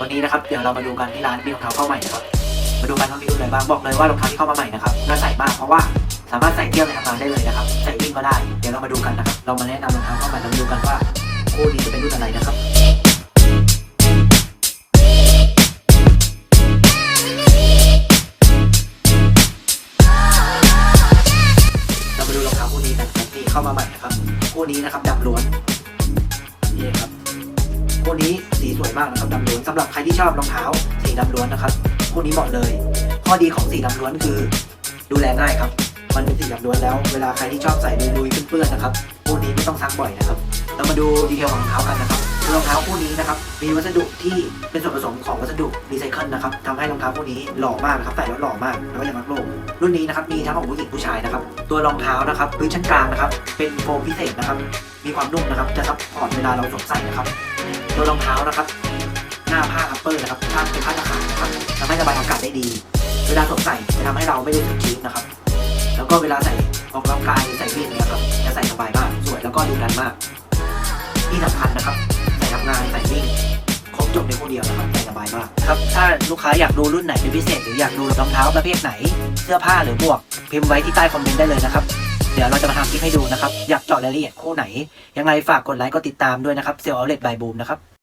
วันนี้นะครับเดี๋ยวเรามาดูกันที่ร้านมีรองเท้าเข้าใหม่นะครับมาดูกันว่ามีรุ่นอะไรบ้างบอกเลยว่ารองเท้าที่เข้ามาใหม่นะครับน่าใส่มากเพราะว่าสามารถใส่เที่ยวในทำงานได้เลยนะครับใส่วิ่งก็ได้ เดี๋ยวเรามาดูกันนะครับเรามาแนะนำรองเท้าเข้าใหม่เรามาดูกันว่าคู่นี้จะเป็นรุ่นอะไรนะครับเรามาดูรองเท้าคู่นี้กันครับที่เข้ามาใหม่นะครับคู่นี้นะครับดำล้วนนี่ครับ นี้สีสวยมากนะครับดำล้วนสำหรับใครที่ชอบรองเท้าสีดำล้วนนะครับคู่นี้เหมาะเลย ข้อดีของสีดำล้วนคือ ดูแลง่ายครับ มันเป็นสีดำล้วนแล้ว เวลาใครที่ชอบใส่ลุยๆเปื้อนๆนะครับคู่นี้ไม่ต้องซักบ่อยนะครับ เรามาดูดีเทลของรองเท้ากันนะครับ รองเท้าคู่นี้นะครับ มีวัสดุที่เป็นส่วนผสมของวัสดุรีไซเคิลนะครับทำให้รองเท้าคู่นี้หล่อมากนะครับใส่แล้วหล่อมากแล้วก็ยังรักโลก รุ่นนี้นะครับมีทั้งของผู้หญิงผู้ชายนะครับ ตัวรองเท้านะครับพื้นชั้นกลางนะครับ เป็นโฟมพิเศษนะครับ มีความนุ่มนะครับ จะซับพอร์ตเวลาเราสวมใส่นะครับ ตัวรองเท้านะครับหน้าผ้าอัปเปอร์นะครับผ้าเป็นผ้าตะข่ายนะครับทำให้ระบายอากาศได้ดี เวลาสวมใส่จะทำให้เราไม่ได้สึกชื้นนะครับ แล้วก็เวลาใส่ออกกำลังกายใส่วิ่งเนะครับจะใส่สบายมากสวยแล้วก็ดูดันมากที่สำคัญนะครับ ส่สบายมากครับถ้าลูกค้าอยากดูรุ่นไหนเป็นพิเศษ หรืออยากดูรองเท้าประเภทไหน เสื้อผ้าหรือหมวก พิมพ์ไว้ที่ใต้คอมเมนต์ได้เลยนะครับ เดี๋ยวเราจะมาทำคลิปให้ดูนะครับ อยากเจาะรายละเอียดคู่ไหน ยังไงฝากกดไลค์กดติดตามด้วยนะครับเซลล์เอาเลตบายบูมนะครับ